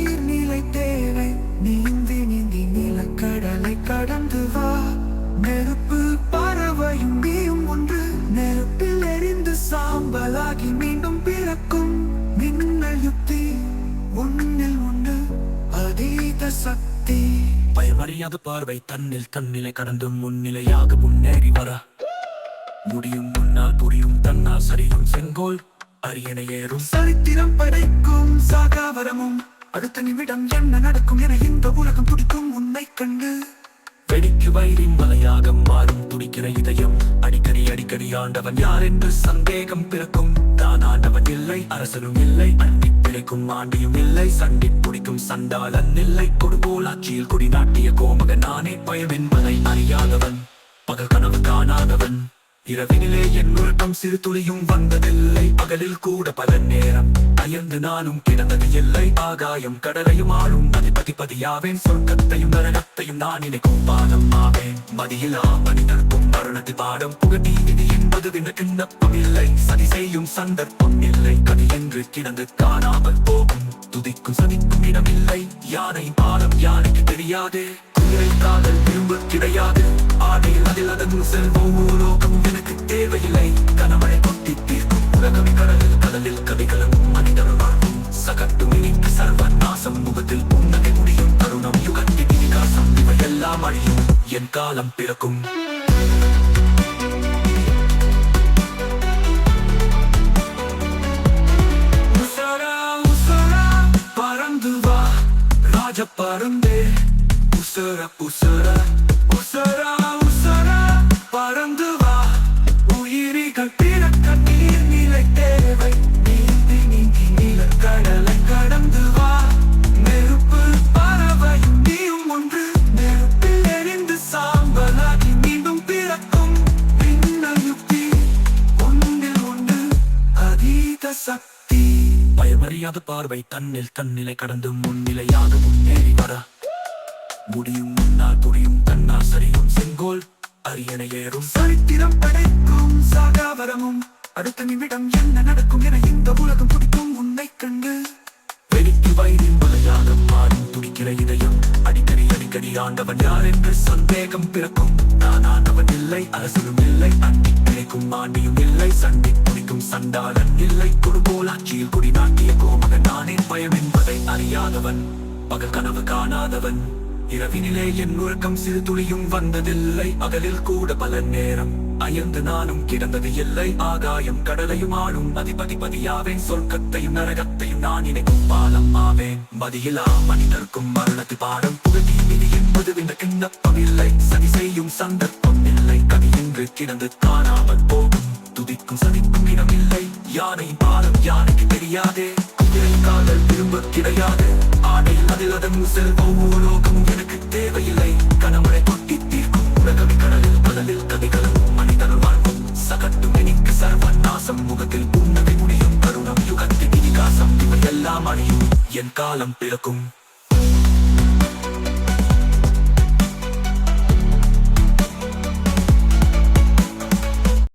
நீர்நிலை தேவை. நீந்தி நீந்தி நிலக்கடலை கடந்து வா. நெருப்பு பறவையும் நீயும் ஒன்று. நெருப்பில் எரிந்து சாம்பலாகி மீண்டும் பிறக்கும். மின்னல் யுக்தி உன்னில் உண்டு அதீத சக்தி. பயமறியாத பார்வை. தன்னில் தன்னிலை கடந்து முன்னிலையாக முன்னேறி வர. முடியும் முன்னால் புரியும் தன்னால் சரியும். செங்கோல் அரியணை ஏறும். சரித்திரம் படைக்கும் சாகாவரமும். அடுத்த நிமிடம் என்ன நடக்கும் என இந்த உலகம் துடிக்கும் உன்னை கண்டு. வெடிக்கு வயிறின் மலையாக மாறும் துடிக்கிற இதயம். அடிக்கடி அடிக்கடி ஆண்டவன் யார் என்று சந்தேகம் பிறக்கும். தான் ஆண்டவன் இல்லை அரசனும் இல்லை அண்டி பிழைக்கும் ஆண்டியும் இல்லை சண்டி பிடிக்கும் சண்டாளன் இல்லை. கொடுபோல் ஆட்சியில் குடி நாட்டிய கோமக நானே பயம் அறியாதவன். பகல் கனவு காணாதவன். இரவினிலே என் உறக்கம் சிறு துளியும் வந்ததில்லை. பகலில் கூட பல நேரம் அயர்ந்து நானும் கிடந்தது இல்லை. ஆகாயம் கடலையும் ஆளும் அதிபதி பதியாவேன். சொர்க்கத்தையும் நரகத்தையும் நான் நினைக்கும் பாதம் ஆவேன். மதியிலா மனிதர்க்கும் மரணத்து பாடம். புகட்டி விதி என்பது விண்ணப்பம் இல்லை. சதி செய்யும் சந்தர்ப்பம் இல்லை. கதி என்று கிடந்து காணாமல் போகும். துதிக்கும் சதிக்கும் இடமில்லை. யானை பாலம் யானைக்கு தெரியாது. குதிரை காதல் திரும்ப கிடையாது. ஆடையில் அதில் அதன் லோகம் எனக்கு தேவையில்லை. கனமழை கொட்டி தீர்க்கும் உலகமே கடலில் கடலில் கவிகளும் மனிதரும் வாழ்வும் சகட்டும் இனிக்கு சர்வ நாசம் முகத்தில் புன்னகை முடியும். தருணம் யுகத்தின் இதிகாசம். இவையெல்லாம் அழியும். என் காலம் பிறக்கும். பறந்து வா. ராஜ பறந்தே. உசர உசர உசரா பறந்து வா. உயிரிகள் பிறக்க நீர் நிலை தேவை. நீந்தி நீங்கி நீல கடலை கடந்து வா. நெருப்பு பறவை நீயும் ஒன்று. நெருப்பில் எரிந்து சாம்பலாகி மீண்டும் பிறக்கும். மின்னல் யுக்தி ஒன்றில் ஒன்று அதீத சக்தி. பயமறியாத பார்வை தன்னில் தன்னிலை கடந்து முன்னிலையாக முன்னேறி வர. முடியும் முன்னால் புரியும் தன்னால் சரியும் செங்கோல். அரியணை ஏறும் சரித்திரம் படைக்கும் சாகாவரமும் அடுத்த நிமிடம் என்ன நடக்கும் என இந்த உலகம் துடிக்கும் உன்னை கண்டு. வெடிக்கு வயிறின் வலையாக மாறும் துடிக்கிற இதயம். அடிக்கடி அடிக்கடி ஆண்டவன் யார் என்று சந்தேகம் பிறக்கும். நான் ஆண்டவன் இல்லை அரசனும் இல்லை அண்டி கிடைக்கும் மாண்டியும் இல்லை சண்டி துடிக்கும் சண்டாளன் இல்லை. கொடுபோல் குடி நாட்டிய கோமகன் நானே பயம் என்பதை அறியாதவன். பகல் கனவு காணாதவன். இரவினிலே என் உறக்கம் சிறு துளியும் வந்ததில்லை. அகலில் கூட பல நேரம் அயர்ந்து நானும் கிடந்தது இல்லை. ஆகாயம் கடலையும் ஆளும் அதிபதிபதியாவேன். சொர்க்கத்தையும் நரகத்தையும் நான் இணைக்கும் பாலம் ஆவேன் மதியிலா மனிதர்க்கும் மரணத்து பாடம். புகட்டி விதி என்பது இந்த கிண்ணப்பம் இல்லை. சதி செய்யும் சந்தர்ப்பம் இல்லை. கவி என்று கிடந்து காணாமல் போகும். துதிக்கும் சதிக்கும் இடமில்லை யானை பாலம் யானைக்கு தெரியாதே. குதிரை காதல் திரும்ப கிடையாது. அதில் அதன் செல்வம் லோகம் எனக்கு தேவையில்லை. கனமழை கொட்டி தீர்க்கும் உலகம் கடலில் கடலில் கவிகளும் மனிதர்கள் வாழ்வும். சகட்டும் எனக்கு சர்வ நாசம் முகத்தில் புன்னகை முடியும். கருணம் யுகத்தின் இதிகாசம். இவையெல்லாம் அழியும். என் காலம் பிறக்கும்.